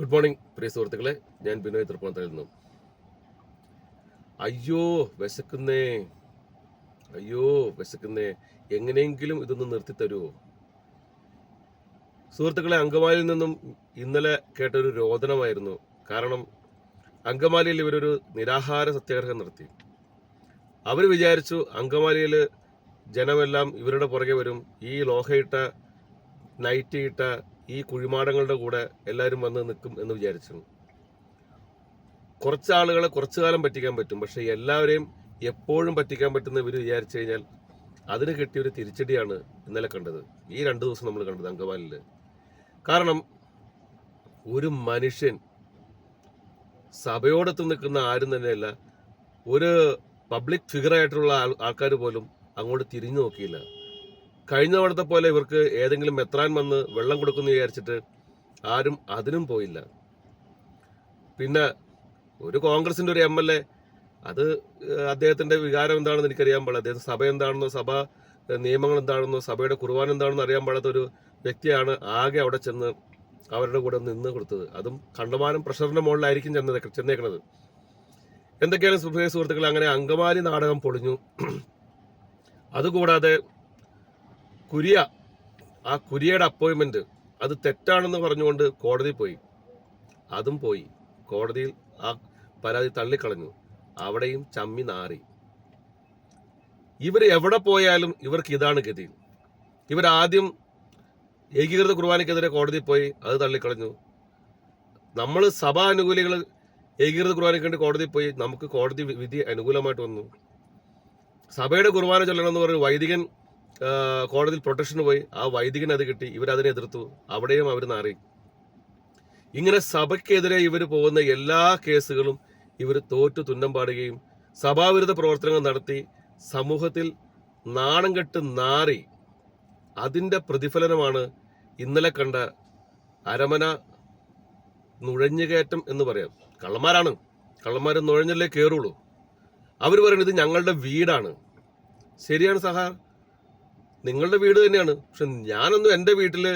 Good morning പ്രിയ സുഹൃത്തുക്കളെ. ഞാൻ ബിനോയ് തൃപ്പൂണിത്തറയിൽ നിന്നും. അയ്യോ വിശക്കുന്നേ. അയ്യോ വിശക്കുന്നേ. എങ്ങനെയെങ്കിലും ഇതൊന്ന് നിർത്തി തരുമോ സുഹൃത്തുക്കളെ അങ്കമാലിയിൽ നിന്നും ഇന്നലെ കേട്ടൊരു രോദനമായിരുന്നു. കാരണം അങ്കമാലിയിൽ ഇവരൊരു നിരാഹാര സത്യാഗ്രഹം നടത്തി. അവർ വിചാരിച്ചു അങ്കമാലിയിൽ ജനമെല്ലാം ഇവരുടെ പുറകെ വരും. ഈ ലോഹയിട്ട നൈറ്റിയിട്ട ഈ കുഴിമാടങ്ങളുടെ കൂടെ എല്ലാവരും വന്ന് നിൽക്കും എന്ന് വിചാരിച്ചു. കുറച്ച് ആളുകളെ കുറച്ചു കാലം പറ്റിക്കാൻ പറ്റും. പക്ഷെ എല്ലാവരെയും എപ്പോഴും പറ്റിക്കാൻ പറ്റുന്ന ഇവർ വിചാരിച്ചു കഴിഞ്ഞാൽ അതിന് കിട്ടിയ ഒരു തിരിച്ചടിയാണ് ഇന്നലെ കണ്ടത്. ഈ രണ്ട് ദിവസം നമ്മൾ കണ്ടത് അങ്കമാലിൽ കാരണം ഒരു മനുഷ്യൻ സഭയോടൊത്ത് നിൽക്കുന്ന ആരും തന്നെയല്ല ഒരു പബ്ലിക് ഫിഗറായിട്ടുള്ള ആൾ ആൾക്കാർ പോലും അങ്ങോട്ട് തിരിഞ്ഞു നോക്കിയില്ല. കഴിഞ്ഞ തവണത്തെ പോലെ ഇവർക്ക് ഏതെങ്കിലും മെത്രാൻ വന്ന് വെള്ളം കൊടുക്കുന്നു വിചാരിച്ചിട്ട് ആരും അതിനും പോയില്ല. പിന്നെ ഒരു കോൺഗ്രസിന്റെ ഒരു എം എൽ എ അത് അദ്ദേഹത്തിന്റെ വികാരം എന്താണെന്ന് എനിക്കറിയാൻ പാടില്ല. അദ്ദേഹം സഭ എന്താണെന്നോ സഭ നിയമങ്ങൾ എന്താണെന്നോ സഭയുടെ കുർബാന എന്താണെന്ന് അറിയാൻ പാടാത്ത ഒരു വ്യക്തിയാണ് ആകെ അവിടെ ചെന്ന് അവരുടെ കൂടെ നിന്ന് കൊടുത്തത്. അതും കണ്ടമാനം പ്രഷറിന്റെ മുകളിലായിരിക്കും ചെന്നത് ചെന്നേക്കണത്. എന്തൊക്കെയാണ് സുഹൃത്തുക്കൾ അങ്ങനെ അങ്കമാലി നാടകം പൊളിഞ്ഞു. അതുകൂടാതെ കുരിയ ആ കുരിയയുടെ അപ്പോയിന്റ്മെന്റ് അത് തെറ്റാണെന്ന് പറഞ്ഞുകൊണ്ട് കോടതി പോയി. അതും പോയി. കോടതിയിൽ ആ പരാതി തള്ളിക്കളഞ്ഞു. അവിടെയും ചമ്മി നാറി. ഇവർ എവിടെ പോയാലും ഇവർക്ക് ഇതാണ് ഗതി. ഇവരാദ്യം ഏകീകൃത കുർബാനയ്ക്കെതിരെ കോടതി പോയി അത് തള്ളിക്കളഞ്ഞു. നമ്മൾ സഭാ അനുകൂലികൾ ഏകീകൃത കുർബാനയ്ക്ക് വേണ്ടി കോടതി പോയി നമുക്ക് കോടതി വിധി അനുകൂലമായിട്ട് വന്നു. സഭയുടെ കുർബാന ചൊല്ലണമെന്ന് പറഞ്ഞ് വൈദികൻ കോടതിയിൽ പ്രൊട്ടക്ഷന് പോയി. ആ വൈദികന് അത് കിട്ടി. ഇവരതിനെ എതിർത്തു. അവിടെയും അവർ നാറി. ഇങ്ങനെ സഭയ്ക്കെതിരെ ഇവർ പോകുന്ന എല്ലാ കേസുകളും ഇവർ തോറ്റു തുന്നം പാടുകയും സഭാവിരുദ്ധ പ്രവർത്തനങ്ങൾ നടത്തി സമൂഹത്തിൽ നാണം കെട്ട് നാറി അതിന്റെ പ്രതിഫലനമാണ് ഇന്നലെ കണ്ട അരമന നുഴഞ്ഞുകയറ്റം എന്ന് പറയാം. കള്ളന്മാരാണ്. കള്ളന്മാർ നുഴഞ്ഞല്ലേ കയറുള്ളൂ അവർ പറയുന്നത് ഞങ്ങളുടെ വീടാണ്. ശരിയാണ് സഹാ. നിങ്ങളുടെ വീട് തന്നെയാണ്. പക്ഷെ ഞാനൊന്നും എന്റെ വീട്ടിൽ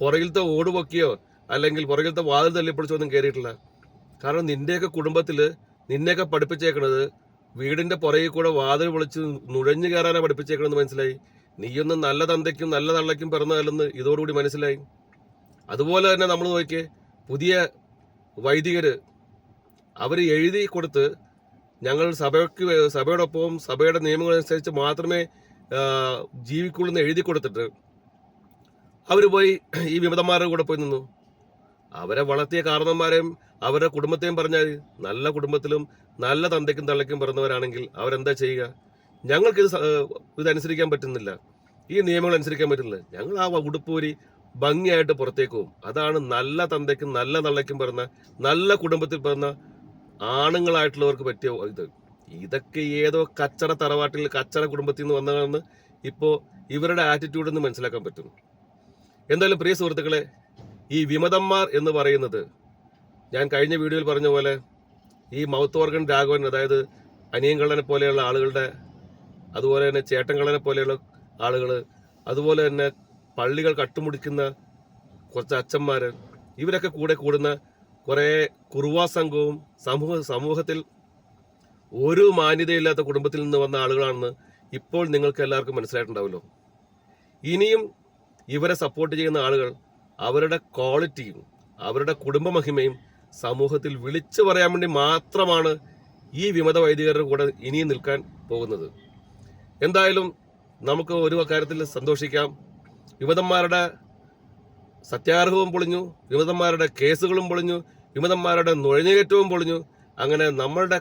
പുറകിലത്തെ ഓട് പൊക്കിയോ അല്ലെങ്കിൽ പുറകിലത്തെ വാതിൽ തല്ലിപ്പൊളിച്ചോ ഒന്നും കയറിയിട്ടില്ല കാരണം നിന്റെയൊക്കെ കുടുംബത്തിൽ നിന്നെയൊക്കെ പഠിപ്പിച്ചേക്കണത് വീടിന്റെ പുറകിൽ കൂടെ വാതിൽ പൊളിച്ച് നുഴഞ്ഞു കയറാനാണ് പഠിപ്പിച്ചേക്കണമെന്ന് മനസ്സിലായി. നീയൊന്നും നല്ല തന്തയ്ക്കും നല്ല തള്ളയ്ക്കും പിറന്നതല്ലെന്ന് ഇതോടുകൂടി മനസ്സിലായി. അതുപോലെ തന്നെ നമ്മൾ നോക്കിയേ പുതിയ വൈദികര് അവർ എഴുതി കൊടുത്ത് ഞങ്ങൾ സഭയ്ക്ക് സഭയോടൊപ്പവും സഭയോടൊപ്പം സഭയുടെ നിയമങ്ങൾ അനുസരിച്ച് മാത്രമേ ജീവിക്കുള്ളൂ എഴുതി കൊടുത്തിട്ട് അവർ പോയി ഈ വിമതന്മാരുടെ കൂടെ പോയി നിന്നു. അവരെ വളർത്തിയ കാരണന്മാരെയും അവരുടെ കുടുംബത്തെയും പറഞ്ഞാൽ നല്ല കുടുംബത്തിലും നല്ല തന്തയ്ക്കും തള്ളയ്ക്കും പിറന്നവരാണെങ്കിൽ അവരെന്താ ചെയ്യുക? ഞങ്ങൾക്കിത് ഇതനുസരിക്കാൻ പറ്റുന്നില്ല. ഈ നിയമങ്ങൾ അനുസരിക്കാൻ പറ്റുന്നില്ല. ഞങ്ങൾ ആ ഉടുപ്പൂരി ഭംഗിയായിട്ട് പുറത്തേക്ക് പോകും അതാണ് നല്ല തന്തയ്ക്കും നല്ല തള്ളയ്ക്കും പിറന്ന നല്ല കുടുംബത്തിൽ പിറന്ന ആണുങ്ങളായിട്ടുള്ളവർക്ക് പറ്റിയ ഇത്. ഇതൊക്കെ ഏതോ കച്ചറ തറവാട്ടിൽ കച്ചറ കുടുംബത്തിൽ നിന്ന് വന്നതാണെന്ന് ഇപ്പോൾ ഇവരുടെ ആറ്റിറ്റ്യൂഡിൽ നിന്ന് മനസ്സിലാക്കാൻ പറ്റും എന്തായാലും പ്രിയ സുഹൃത്തുക്കളെ ഈ വിമതന്മാർ എന്ന് പറയുന്നത് ഞാൻ കഴിഞ്ഞ വീഡിയോയിൽ പറഞ്ഞ പോലെ ഈ മൗത്ത് ഓർഗൻ രാഘവൻ അതായത് അനിയൻകള്ളനെ പോലെയുള്ള ആളുകളുടെ അതുപോലെ തന്നെ ചേട്ടൻകള്ളനെ പോലെയുള്ള ആളുകൾ അതുപോലെ തന്നെ പള്ളികൾ കട്ടുമുടിക്കുന്ന കുറച്ച് അച്ഛന്മാർ ഇവരൊക്കെ കൂടെ കൂടുന്ന കുറേ കുറുവാ സംഘവും സമൂഹ സമൂഹത്തിൽ ഒരു മാന്യതയില്ലാത്ത കുടുംബത്തിൽ നിന്ന് വന്ന ആളുകളാണെന്ന് ഇപ്പോൾ നിങ്ങൾക്ക് എല്ലാവർക്കും മനസ്സിലായിട്ടുണ്ടാവുമല്ലോ. ഇനിയും ഇവരെ സപ്പോർട്ട് ചെയ്യുന്ന ആളുകൾ അവരുടെ ക്വാളിറ്റിയും അവരുടെ കുടുംബ മഹിമയും സമൂഹത്തിൽ വിളിച്ചു പറയാൻ വേണ്ടി മാത്രമാണ് ഈ വിമത വൈദികരുടെ കൂടെ ഇനിയും നിൽക്കാൻ പോകുന്നത്. എന്തായാലും നമുക്ക് ഒരു കാര്യത്തിൽ സന്തോഷിക്കാം. വിമതന്മാരുടെ സത്യാഗ്രഹവും പൊളിഞ്ഞു വിമതന്മാരുടെ കേസുകളും പൊളിഞ്ഞു വിമതന്മാരുടെ നുഴഞ്ഞുകയറ്റവും പൊളിഞ്ഞു. അങ്ങനെ നമ്മളുടെ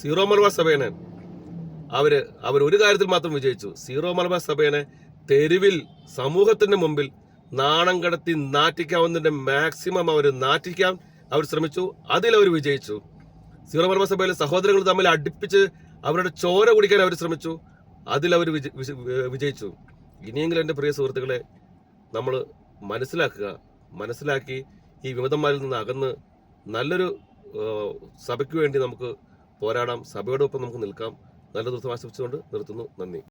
സീറോ മലബാർ സഭേനെ അവർ അവർ ഒരു കാര്യത്തിൽ മാത്രം വിജയിച്ചു. സീറോ മലബാർ സഭേനെ തെരുവിൽ സമൂഹത്തിന്റെ മുമ്പിൽ നാണം കടത്തി നാറ്റിക്കാവുന്നതിന്റെ മാക്സിമം അവർ നാറ്റിക്കാൻ അവർ ശ്രമിച്ചു. അതിൽ അവർ വിജയിച്ചു. സീറോ മലബാർ സഭയിലെ സഹോദരങ്ങൾ തമ്മിൽ അടുപ്പിച്ച് അവരുടെ ചോര കുടിക്കാൻ അവർ ശ്രമിച്ചു. അതിൽ അവർ വിജയിച്ചു. ഇനിയെങ്കിലും എന്റെ പ്രിയ സുഹൃത്തുക്കളെ നമ്മൾ മനസ്സിലാക്കുക മനസ്സിലാക്കി ഈ വിമതന്മാരിൽ നിന്ന് അകന്ന് നല്ലൊരു സഭയ്ക്ക് വേണ്ടി നമുക്ക് പോരാടാം. സഭയോടൊപ്പം നമുക്ക് നിൽക്കാം. നല്ല ദിവസം ആശംസിച്ചുകൊണ്ട് നിർത്തുന്നു. നന്ദി.